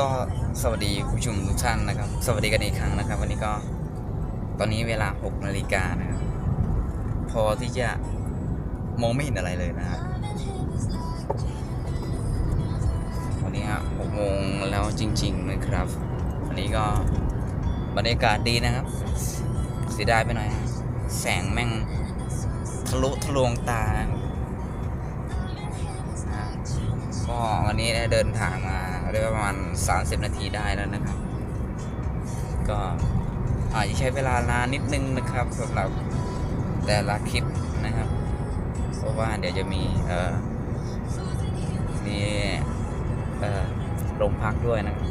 ก็สวัสดีผู้ชมทุกท่านนะครับ สวัสดีกันอีกครั้งนะครับ วันนี้ก็ตอนนี้เวลา6นาฬิกานะครับ พอที่จะมองไม่เห็นอะไรเลยนะครับวันนี้ฮะหกโมงแล้วจริงๆนะครับวันนี้ก็บรรยากาศดีนะครับเสียดายไปหน่อยแสงแม่งทะลุทะลวงตานะครับอ่าก็วันนี้ได้เดินทางมา ได้ประมาณ 30 นาทีได้แล้วนะครับ ก็อาจจะใช้เวลานานนิดนึงนะครับสำหรับแต่ละคลิปนะครับ เพราะว่าเดี๋ยวจะมีเอ่อมีเอ่อโรงพักด้วยนะครับ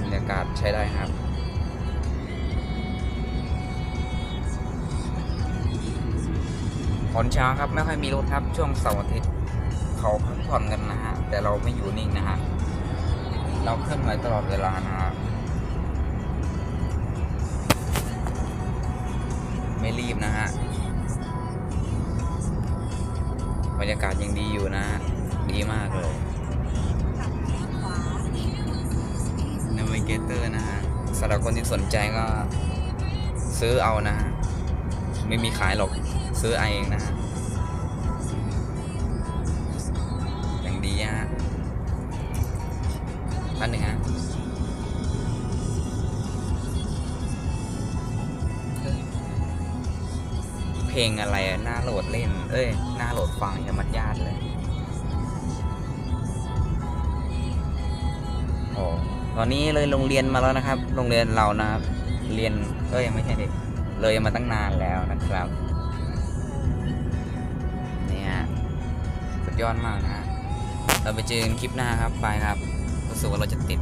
บรรยากาศใช้ได้ครับ ตอนเช้าครับไม่ค่อยมีรถครับช่วงเสาร์อาทิตย์เขาพักผ่อนกันนะฮะแต่เราไม่อยู่นิ่งนะฮะเราเคลื่อนไหวตลอดเวลานะฮะไม่รีบนะฮะบรรยากาศยังดีอยู่นะฮะดีมากเลย n a v i g a t o r นะฮะสำหรับคนที่สนใจก็ซื้อเอานะฮะ ไม่มีขายหรอกซื้อเอเองนะฮะอย่างดีฮะอันหนึ่งฮะเพลงอะไรน่าโหลดเล่น เอ้ยน่าโหลดฟังย่ามัดญาติเลยโอ้ตอนนี้เลยโรงเรียนมาแล้วนะครับ โรงเรียนเรานะครับ เรียน เอ้ย ไม่ใช่เด็ก เลยมาตั้งนานแล้วนะครับเนี่ยสุดยอดมากนะเราไปเจอกันคลิปหน้าครับไปครับรู้สึกว่าเราจะติด